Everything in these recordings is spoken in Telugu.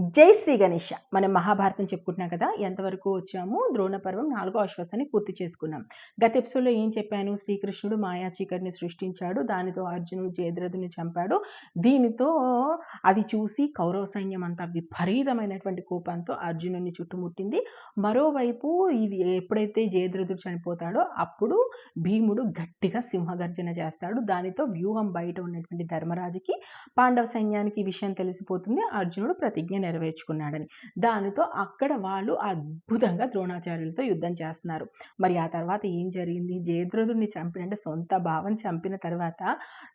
జై శ్రీ గణేష. మనం మహాభారతం చెప్పుకుంటున్నాం కదా ఎంతవరకు వచ్చాము ద్రోణ పర్వం నాలుగో అశ్వసాన్ని పూర్తి చేసుకున్నాం. గత ఎపిసోడ్లో ఏం చెప్పాను? శ్రీకృష్ణుడు మాయా చీకటిని సృష్టించాడు దానితో అర్జునుడు జయద్రథుని చంపాడు. దీనితో అది చూసి కౌరవ సైన్యం అంతా విపరీతమైనటువంటి కోపంతో అర్జునుడిని చుట్టుముట్టింది. మరోవైపు ఇది ఎప్పుడైతే జయద్రథుడు చనిపోతాడో అప్పుడు భీముడు గట్టిగా సింహగర్జన చేస్తాడు. దానితో వ్యూహం బయట ఉన్నటువంటి ధర్మరాజుకి పాండవ సైన్యానికి విషయం తెలిసిపోతుంది. అర్జునుడు ప్రతిజ్ఞ నెరవేర్చుకున్నాడని. దానితో అక్కడ వాళ్ళు అద్భుతంగా ద్రోణాచార్యులతో యుద్ధం చేస్తున్నారు. మరి ఆ తర్వాత ఏం జరిగింది? జయద్రథుడిని చంపిన అంటే సొంత భావం చంపిన తర్వాత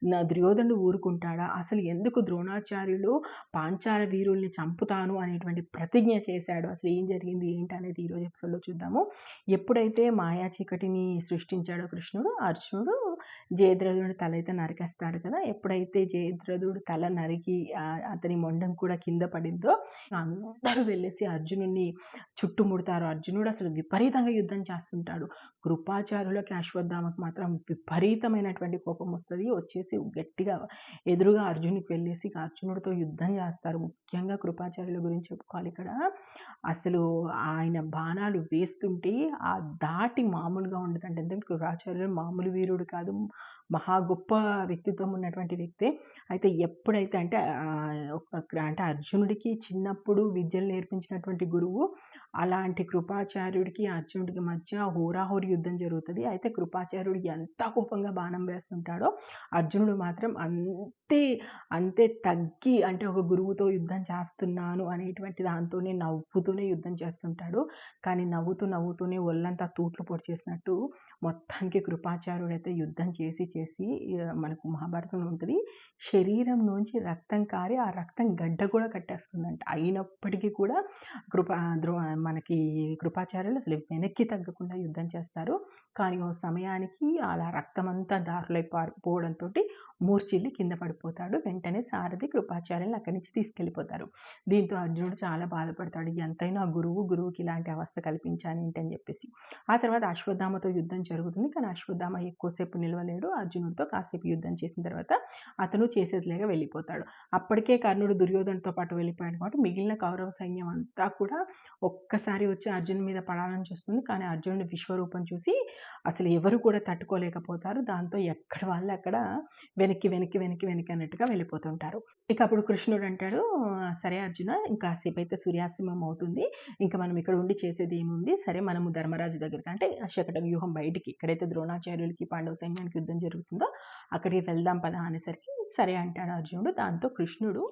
నా దుర్యోధనుడు ఊరుకుంటాడా? అసలు ఎందుకు ద్రోణాచార్యులు పాంచాల వీరుల్ని చంపుతాను అనేటువంటి ప్రతిజ్ఞ చేశాడు? అసలు ఏం జరిగింది? ఏంటి అనేది ఈరోజు ఎపిసోడ్లో చూద్దాము. ఎప్పుడైతే మాయా చీకటిని సృష్టించాడో కృష్ణుడు అర్జునుడు జయద్రథుడి తల అయితే నరికేస్తాడు కదా? ఎప్పుడైతే జయద్రథుడు తల నరికి అతని మొండం కూడా కింద పడిందో అందరూ వెళ్ళేసి అర్జునుడిని చుట్టుముడతారు. అర్జునుడు అసలు విపరీతంగా యుద్ధం చేస్తుంటాడు. కృపాచారులకి అశ్వత్థామకు మాత్రం విపరీతమైనటువంటి కోపం వస్తుంది. వచ్చేసి గట్టిగా ఎదురుగా అర్జునుడికి వెళ్ళేసి అర్జునుడితో యుద్ధం చేస్తారు. ముఖ్యంగా కృపాచార్యుల గురించి చెప్పుకోవాలి ఇక్కడ. అసలు ఆయన బాణాలు వేస్తుంటే ఆ దాటి మామూలుగా ఉండదు అంటే ఎందుకంటే కృపాచార్యులు మామూలు వీరుడు కాదు. మహా గొప్ప వ్యక్తిత్వం ఉన్నటువంటి వ్యక్తి. అయితే ఎప్పుడైతే అంటే అంటే అర్జునుడికి చిన్నప్పుడు విద్యలు నేర్పించినటువంటి గురువు అలాంటి కృపాచార్యుడికి అర్జునుడికి మధ్య హోరాహోరి యుద్ధం జరుగుతుంది. అయితే కృపాచార్యుడు ఎంత కోపంగా బాణం వేస్తుంటాడో అర్జునుడు మాత్రం అంతే అంతే తగ్గి అంటే ఒక గురువుతో యుద్ధం చేస్తున్నాను అనేటువంటి దాంతోనే నవ్వుతూనే యుద్ధం చేస్తుంటాడు. కానీ నవ్వుతూ నవ్వుతూనే ఒళ్ళంతా తూట్లు పొడి చేసినట్టు మొత్తానికి కృపాచార్యుడు అయితే యుద్ధం చేసి చేసి మనకు మహాభారతంలో ఉంటుంది. శరీరం నుంచి రక్తం కారి ఆ రక్తం గడ్డ కూడా కట్టేస్తుందంట. అయినప్పటికీ కూడా కృపా ద్రో మనకి కృపాచార్యులు అసలు వెనక్కి తగ్గకుండా యుద్ధం చేస్తారు. కానీ ఓ సమయానికి అలా రక్తం అంతా దారులై పారిపోవడంతో మూర్చిల్లి కింద పడిపోతాడు. వెంటనే సారథి కృపాచార్యులను అక్కడి నుంచి తీసుకెళ్ళిపోతారు. దీంతో అర్జునుడు చాలా బాధపడతాడు. ఎంతైనా గురువు గురువుకి ఇలాంటి అవస్థ కల్పించాను ఏంటని చెప్పేసి. ఆ తర్వాత అశ్వత్థామతో యుద్ధం జరుగుతుంది. కానీ అశ్వత్థామ ఎక్కువసేపు నిలవలేడు. అర్జునుడితో కాసేపు యుద్ధం చేసిన తర్వాత అతను చేసేది వెళ్ళిపోతాడు. అప్పటికే కర్ణుడు దుర్యోధనతో పాటు వెళ్ళిపోయాడు కాబట్టి మిగిలిన కౌరవ సైన్యం అంతా కూడా ఒక్కసారి వచ్చి అర్జున్ మీద పడాలని చూస్తుంది. కానీ అర్జునుడి విశ్వరూపం చూసి అసలు ఎవరు కూడా తట్టుకోలేకపోతారు. దాంతో ఎక్కడ వాళ్ళు అక్కడ వెనక్కి వెనక్కి వెనక్కి వెనక్కి అన్నట్టుగా వెళ్ళిపోతుంటారు. ఇక అప్పుడు కృష్ణుడు అంటాడు సరే అర్జున ఇంకాసేపు అయితే సూర్యాస్తమం అవుతుంది. ఇంకా మనం ఇక్కడ ఉండి చేసేది ఏముంది? సరే మనము ధర్మరాజు దగ్గరికి అంటే శకట వ్యూహం బయటికి ఎక్కడైతే ద్రోణాచార్యులకి పాండవ సైన్యానికి యుద్ధం జరుగుతుంది జరుగుతుందో అక్కడికి వెళ్దాం పదా అనేసరికి సరే అంటాడు అర్జునుడు. దాంతో కృష్ణుడు